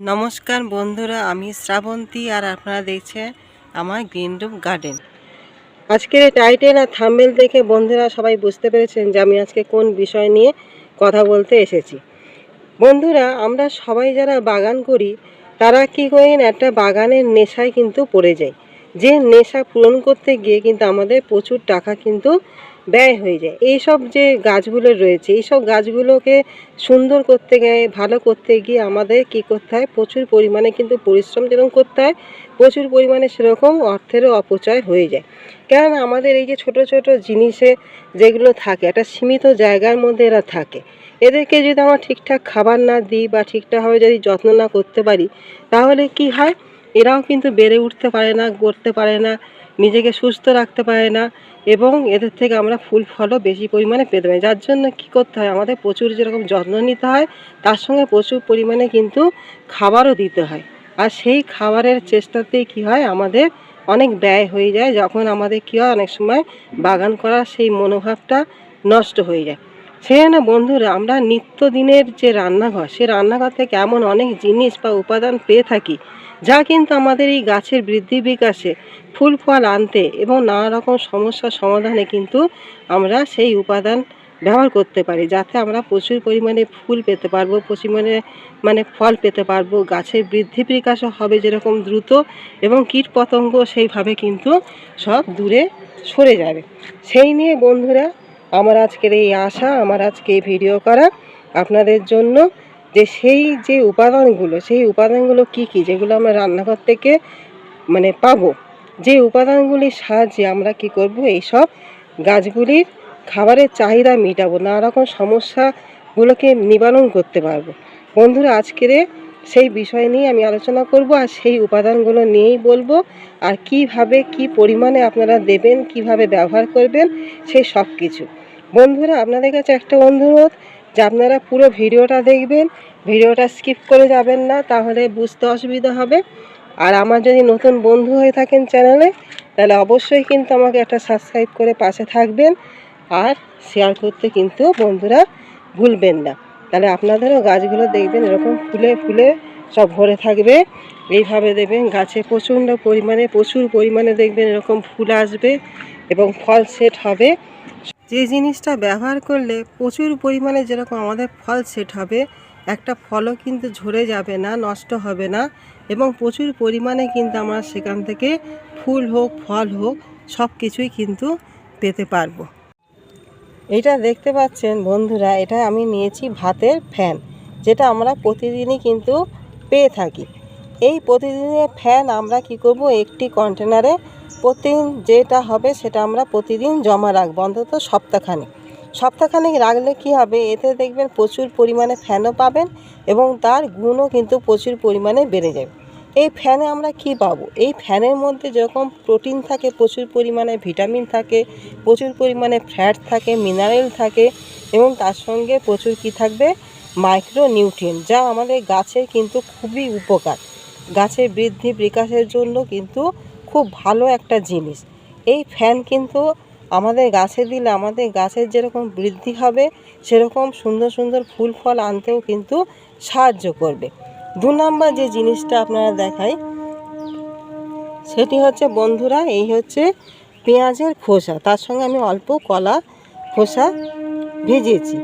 নমস্কার বন্ধুরা, আমি শ্রাবন্তী আর আপনারা দেখছেন আমার গ্রিন রুম গার্ডেন আজকের টাইটেল আর থাম্বেল দেখে বন্ধুরা সবাই বুঝতে পেরেছেন যে আমি আজকে কোন বিষয় নিয়ে কথা বলতে এসেছি। বন্ধুরা, আমরা সবাই যারা বাগান করি, তারা কি করি না একটা বাগানের নেশায় কিন্তু পড়ে যায়। যে নেশা পূরণ করতে গিয়ে কিন্তু আমাদের প্রচুর টাকা কিন্তু ব্যয় হয়ে যায়। এইসব যে গাছগুলো রয়েছে, এইসব গাছগুলোকে সুন্দর করতে গিয়ে, ভালো করতে গিয়ে আমাদের কি করতে হয়? প্রচুর পরিমাণে কিন্তু পরিশ্রম যেরকম করতে হয়, প্রচুর পরিমাণে সেরকম অর্থেরও অপচয় হয়ে যায়। কেননা আমাদের এই যে ছোট ছোট জিনিসে যেগুলো থাকে, একটা সীমিত জায়গার মধ্যে এরা থাকে। এদেরকে যদি আমরা ঠিকঠাক খাবার না দিই বা ঠিকঠাকভাবে যদি যত্ন না করতে পারি, তাহলে কি হয়? এরাও কিন্তু বেড়ে উঠতে পারে না, গড়তে পারে না। নিজেকে সুস্থ রাখতে পারে না এবং এদের থেকে আমরা ফুল ফলও বেশি পরিমাণে পেতে পারি। যার জন্য কি করতে হয়? আমাদের প্রচুর যেরকম যত্ন নিতে হয়, তার সঙ্গে প্রচুর পরিমাণে কিন্তু খাবারও দিতে হয়। আর সেই খাবারের চেষ্টাতেই কি হয়? আমাদের অনেক ব্যয় হয়ে যায়। যখন আমাদের কী হয়? অনেক সময় বাগান করার সেই মনোভাবটা নষ্ট হয়ে যায়। সেই জন্য বন্ধুরা, আমরা নিত্যদিনের যে রান্নাঘর, সে রান্নাঘর থেকে এমন অনেক জিনিস বা উপাদান পেয়ে থাকি যা কিন্তু আমাদের এই গাছের বৃদ্ধি বিকাশে ফুল, ফল আনতে এবং নানা রকম সমস্যার সমাধানে কিন্তু আমরা সেই উপাদান ব্যবহার করতে পারি, যাতে আমরা প্রচুর পরিমাণে ফুল পেতে পারব, প্রচুর মানে ফল পেতে পারব, গাছের বৃদ্ধি বিকাশও হবে যেরকম দ্রুত এবং কীট পতঙ্গ সেইভাবে কিন্তু সব দূরে সরে যাবে। সেই নিয়ে বন্ধুরা, আমার আজকের এই আশা, আমার আজকে এই ভিডিও করা আপনাদের জন্য। যে সেই যে উপাদানগুলো, সেই উপাদানগুলো কি কি, যেগুলো আমরা রান্নাঘর থেকে মানে পাবো, যে উপাদানগুলির সাহায্যে আমরা কি করব? এইসব গাছগুলির খাবারের চাহিদা মেটাবো নানা রকম সমস্যাগুলোকে নিবারণ করতে পারব। বন্ধুরা, আজকের সেই বিষয় নিয়ে আমি আলোচনা করব আর সেই উপাদানগুলো নিয়েই বলব আর কীভাবে, কি পরিমাণে আপনারা দেবেন, কীভাবে ব্যবহার করবেন সেই সব কিছু বন্ধুরা, আপনাদের কাছে একটা অনুরোধ যে আপনারা পুরো ভিডিওটা দেখবেন, ভিডিওটা স্কিপ করে যাবেন না, তাহলে বুঝতে অসুবিধা হবে। আর আমার যদি নতুন বন্ধু হয়ে থাকেন চ্যানেলে, তাহলে অবশ্যই কিন্তু আমাকে একটা সাবস্ক্রাইব করে পাশে থাকবেন। আর শেয়ার করতে কিন্তু বন্ধুরা ভুলবেন না। তাহলে আপনাদেরও গাছগুলো দেখবেন, এরকম ফুলে ফুলে সব ভরে থাকবে। এইভাবে দেবেন গাছে প্রচণ্ড পরিমাণে, প্রচুর পরিমাণে দেখবেন এরকম ফুল আসবে এবং ফল সেট হবে। যে জিনিসটা ব্যবহার করলে প্রচুর পরিমাণে যেরকম আমাদের ফল সেট হবে, একটা ফলও কিন্তু ঝরে যাবে না, নষ্ট হবে না এবং প্রচুর পরিমাণে কিন্তু আমরা সেখান থেকে ফুল হোক, ফল হোক, সব কিছুই কিন্তু পেতে পারব। এটা দেখতে পাচ্ছেন বন্ধুরা, এটা আমি নিয়েছি ভাতের ফ্যান, যেটা আমরা প্রতিদিনই কিন্তু পেয়ে থাকি। এই প্রতিদিনের ফ্যান আমরা কি করব, একটি কন্টেনারে প্রতিদিন যেটা হবে সেটা আমরা প্রতিদিন জমা রাখব, অন্তত সপ্তাহখানে সপ্তাহখানেক রাখলে কি হবে? এতে দেখবেন প্রচুর পরিমাণে ফ্যানও পাবেন এবং তার গুণও কিন্তু প্রচুর পরিমাণে বেড়ে যাবে। এই ফ্যানে আমরা কি পাবো? এই ফ্যানের মধ্যে যেরকম প্রোটিন থাকে, প্রচুর পরিমাণে ভিটামিন থাকে, প্রচুর পরিমাণে ফ্যাট থাকে, মিনারেল থাকে এবং তার সঙ্গে প্রচুর কি থাকবে? মাইক্রো নিউট্রিয়েন্ট যা আমাদের গাছের কিন্তু খুবই উপকার। গাছের বৃদ্ধি, বিকাশের জন্য কিন্তু খুব ভালো একটা জিনিস। এই ফ্যান কিন্তু আমাদের গাছে দিলে আমাদের গাছের যেরকম বৃদ্ধি হবে, সেরকম সুন্দর সুন্দর ফুল ফল আনতেও কিন্তু সাহায্য করবে। দু নম্বর যে জিনিসটা আপনারা দেখাই, সেটি হচ্ছে বন্ধুরা, এই হচ্ছে পেঁয়াজের খোসা। তার সঙ্গে আমি অল্প কলা খোসা ভেজেছি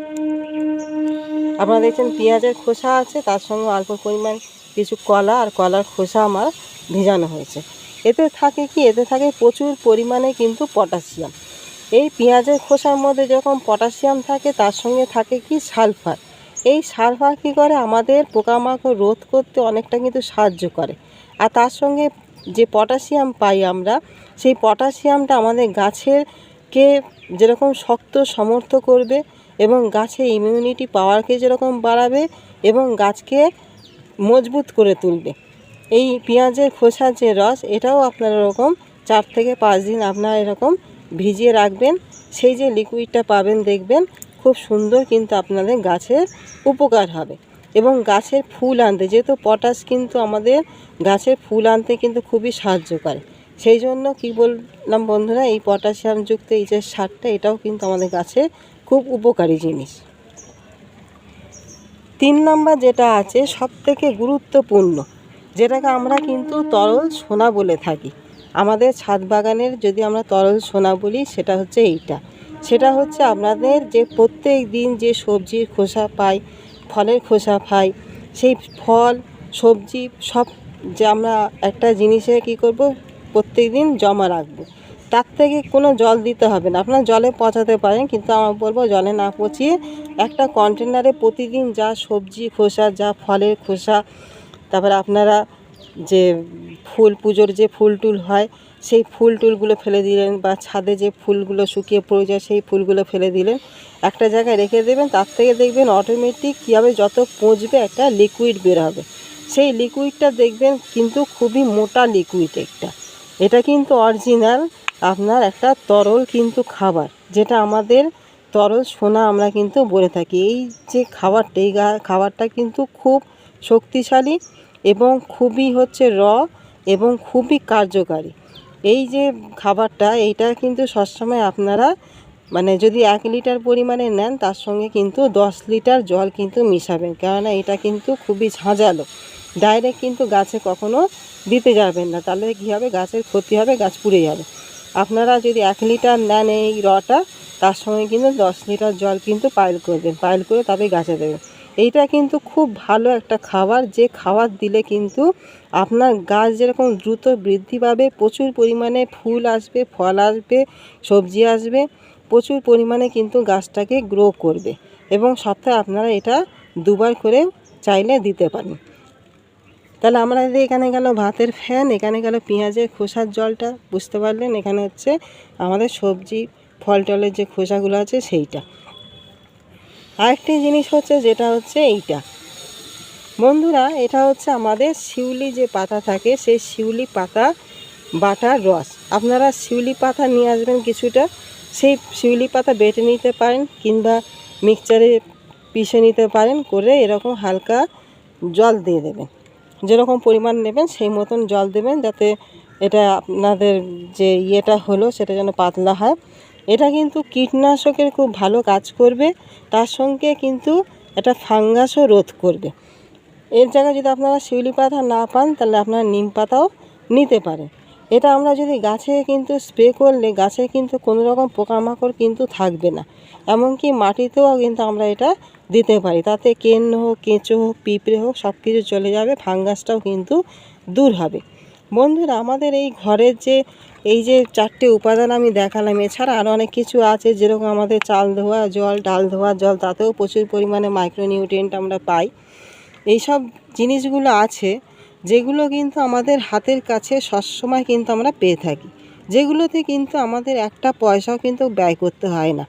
আপনারা দেখছেন পেঁয়াজের খোসা আছে, তার সঙ্গে অল্প পরিমাণ কিছু কলা, আর কলার খোসা আমার ভেজানো হয়েছে। এতে থাকে কি? এতে থাকে প্রচুর পরিমাণে কিন্তু পটাশিয়াম। এই পেঁয়াজের খোসার মধ্যে যখন পটাশিয়াম থাকে, তার সঙ্গে থাকে কি? সালফার। এই সালফার কী করে? আমাদের পোকামাকড় রোধ করতে অনেকটা কিন্তু সাহায্য করে। আর তার সঙ্গে যে পটাশিয়াম পাই আমরা, সেই পটাশিয়ামটা আমাদের গাছেরকে যেরকম শক্ত সমর্থ করবে এবং গাছের ইমিউনিটি পাওয়ারকে যেরকম বাড়াবে এবং গাছকে মজবুত করে তুলবে। এই পেঁয়াজের খোসার যে রস, এটাও আপনারা এরকম চার থেকে পাঁচ দিন আপনারা এরকম ভিজিয়ে রাখবেন। সেই যে লিকুইডটা পাবেন দেখবেন, খুব সুন্দর কিন্তু আপনাদের গাছের উপকার হবে। এবং গাছের ফুল আনতে, যেহেতু পটাশ কিন্তু আমাদের গাছের ফুল আনতে কিন্তু খুবই সাহায্য করে। সেই জন্য কি বললাম বন্ধুরা, এই পটাশিয়ামযুক্ত এই যে সারটা, এটাও কিন্তু আমাদের গাছে খুব উপকারী জিনিস। তিন নাম্বার যেটা আছে সব থেকে গুরুত্বপূর্ণ যেটাকে আমরা কিন্তু তরল সোনা বলে থাকি। আমাদের ছাদ বাগানের যদি আমরা তরল সোনা বলি, সেটা হচ্ছে এইটা। সেটা হচ্ছে আপনাদের যে প্রত্যেক দিন যে সবজির খোসা পাই, ফলের খোসা পাই, সেই ফল, সবজি সব যে আমরা একটা জিনিসে কী করব, প্রত্যেক দিন জমা রাখব। তার থেকে কোনো জল দিতে হবে না। আপনারা জলে পচাতে পারেন, কিন্তু আমার বলব জলে না পচিয়ে একটা কন্টেনারে প্রতিদিন যা সবজি খোসা, যা ফলের খোসা তারপরে আপনারা যে ফুল, পুজোর যে ফুল টুল হয়, সেই ফুল টুলগুলো ফেলে দিলেন বা ছাদে যে ফুলগুলো শুকিয়ে পড়ে যায়, সেই ফুলগুলো ফেলে দিলেন। একটা জায়গায় রেখে দেবেন, তার থেকে দেখবেন অটোমেটিক কীভাবে যত পচবে একটা লিকুইড বের হবে। সেই লিকুইডটা দেখবেন কিন্তু খুবই মোটা লিকুইড একটা। এটা কিন্তু অরিজিনাল আপনার একটা তরল কিন্তু খাবার, যেটা আমাদের তরল সোনা আমরা কিন্তু বলে থাকি। এই যে খাবারটা, এই খাবারটা কিন্তু খুব শক্তিশালী এবং খুবই হচ্ছে র এবং খুবই কার্যকারী। এই যে খাবারটা, এইটা কিন্তু সবসময় আপনারা মানে যদি এক লিটার পরিমাণে নেন, তার সঙ্গে কিন্তু দশ লিটার জল কিন্তু মিশাবেন। কেননা এটা কিন্তু খুবই ঝাঁঝালো। ডাইরেক্ট কিন্তু গাছে কখনো দিতে যাবেন না। তাহলে কী হবে? গাছের ক্ষতি হবে, গাছ পুড়ে যাবে। আপনারা যদি এক লিটার নেন এই রটা, তার সঙ্গে কিন্তু দশ লিটার জল কিন্তু পাইল করবেন। পাইল করে তবে গাছে দেবেন। এইটা কিন্তু খুব ভালো একটা খাবার। যে খাবার দিলে কিন্তু আপনার গাছ যেরকম দ্রুত বৃদ্ধি পাবে, প্রচুর পরিমাণে ফুল আসবে, ফল আসবে, সবজি আসবে, প্রচুর পরিমাণে কিন্তু গাছটাকে গ্রো করবে। এবং সপ্তাহে আপনারা এটা দুবার করে চাইলে দিতে পারেন। তাহলে যদি এখানে গেল ভাতের ফ্যান এখানে গেল পেঁয়াজের খোসার জলটা, বুঝতে পারলেন? এখানে হচ্ছে আমাদের সবজি ফল টলের যে খোসাগুলো আছে সেইটা। আরেকটি জিনিস হচ্ছে যেটা হচ্ছে এইটা। বন্ধুরা, এটা হচ্ছে আমাদের শিউলি যে পাতা থাকে, সেই শিউলি পাতা বাটার রস। আপনারা শিউলি পাতা নিয়ে আসবেন কিছুটা, সেই শিউলি পাতা বেটে নিতে পারেন কিংবা মিক্সচারে পিষে নিতে পারেন করে এরকম হালকা জল দিয়ে দেবেন। যেরকম পরিমাণ নেবেন সেই মতন জল দেবেন যাতে এটা আপনাদের যে ইয়েটা হলো সেটা যেন পাতলা হয়। এটা কিন্তু কীটনাশকের খুব ভালো কাজ করবে, তার সঙ্গে কিন্তু এটা ফাঙ্গাসও রোধ করবে। এর জায়গায় যদি আপনারা শিউলি পাতা না পান, তাহলে আপনারা নিম পাতাও নিতে পারেন। এটা আমরা যদি গাছে কিন্তু স্প্রে করলে, গাছে কিন্তু কোনো রকম পোকামাকড় কিন্তু থাকবে না। এমনকি মাটিতেও কিন্তু আমরা এটা দিতে পারি। তাতে কেন হোক, কেঁচো হোক, পিঁপড়ে হোক সব কিছু চলে যাবে, ফাঙ্গাসটাও কিন্তু দূর হবে। বন্ধুরা, আমাদের এই ঘরের যে এই যে চারটে উপাদান আমি দেখালাম, এছাড়া আরও অনেক কিছু আছে, যেরকম আমাদের চাল ধোয়া, জল, ডাল ধোয়া, জল, তাতেও প্রচুর পরিমাণে মাইক্রোনিউট্রিয়েন্ট আমরা পাই। এইসব জিনিসগুলো আছে, যেগুলো কিন্তু আমাদের হাতের কাছে সবসময় কিন্তু আমরা পেয়ে থাকি। যেগুলোতে কিন্তু আমাদের একটা পয়সাও কিন্তু ব্যয় করতে হয় না।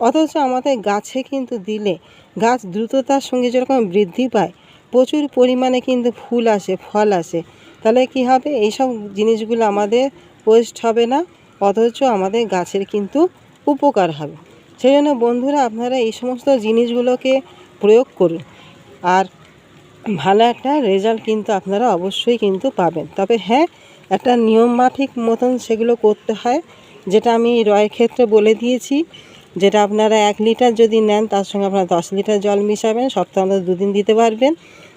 অথচ আমাদের গাছে কিন্তু দিলে, গাছ দ্রুততার সঙ্গে যেরকম বৃদ্ধি পায়, প্রচুর পরিমাণে কিন্তু ফুল আসে, ফল আসে। তাহলে কি হবে? এইসব জিনিসগুলো আমাদের ওয়েস্ট হবে না, অথচ আমাদের গাছের কিন্তু উপকার হবে। সেই জন্য বন্ধুরা, আপনারা এই সমস্ত জিনিসগুলোকে প্রয়োগ করুন। আর ভালো একটা রেজাল্ট কিন্তু আপনারা অবশ্যই কিন্তু পাবেন। তবে হ্যাঁ একটা নিয়ম মাফিক মতন সেগুলো করতে হয়, যেটা আমি রয়ের ক্ষেত্রে বলে দিয়েছি, যেটা আপনারা এক লিটার যদি নেন, তার সঙ্গে আপনারা দশ লিটার জল মিশাবেন, সপ্তাহে দুদিন দিতে পারবেন।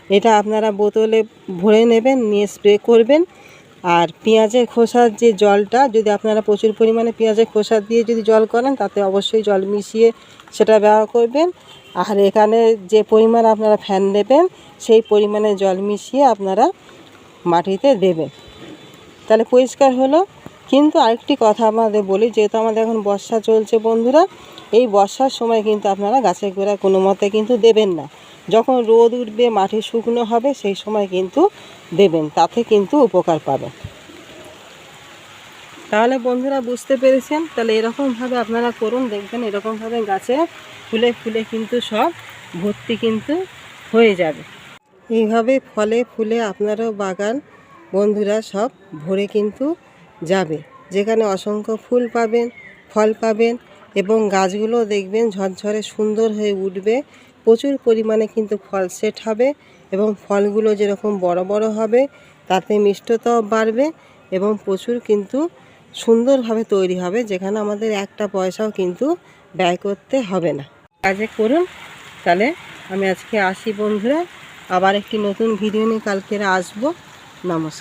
এটা আপনারা বোতলে ভরে নেবেন, নিয়ে স্প্রে করবেন। আর পেঁয়াজের খোসার যে জলটা, যদি আপনারা প্রচুর পরিমাণে পেঁয়াজের খোসা দিয়ে যদি জল করেন, তাতে অবশ্যই জল মিশিয়ে সেটা ব্যবহার করবেন। আর এখানে যে পরিমাণ আপনারা ফ্যান দেবেন, সেই পরিমাণে জল মিশিয়ে আপনারা মাটিতে দেবেন। তাহলে পরিষ্কার হলো। কিন্তু আরেকটি কথা আমাদের বলি, যেহেতু আমাদের এখন বর্ষা চলছে বন্ধুরা, এই বর্ষার সময় কিন্তু আপনারা গাছের গোড়ায় কোনো মতে কিন্তু দেবেন না। যখন রোদ উঠবে, মাটি শুকনো হবে, সেই সময় কিন্তু দেবেন, তাতে কিন্তু উপকার পাবেন। তাহলে বন্ধুরা বুঝতে পেরেছেন? তাহলে এরকমভাবে আপনারা করুন, দেখবেন এরকমভাবে গাছে ফুলে ফুলে কিন্তু সব ভর্তি কিন্তু হয়ে যাবে। এইভাবে ফলে ফুলে আপনারও বাগান, বন্ধুরা সব ভরে কিন্তু যাবে। যেখানে অসংখ্য ফুল পাবেন, ফল পাবেন এবং গাছগুলো দেখবেন ঝরঝরে সুন্দর হয়ে উঠবে প্রচুর পরিমাণে কিন্তু ফল সেট হবে এবং ফলগুলো যেরকম বড় বড় হবে, তাতে মিষ্টতাও বাড়বে এবং প্রচুর কিন্তু সুন্দরভাবে তৈরি হবে, যেখানে আমাদের একটা পয়সাও কিন্তু ব্যয় করতে হবে না। কাজে করুন, তাহলে আমি আজকে আসি বন্ধুরা, আবার একটি নতুন ভিডিও নিয়ে কালকের আসব। নমস্কার।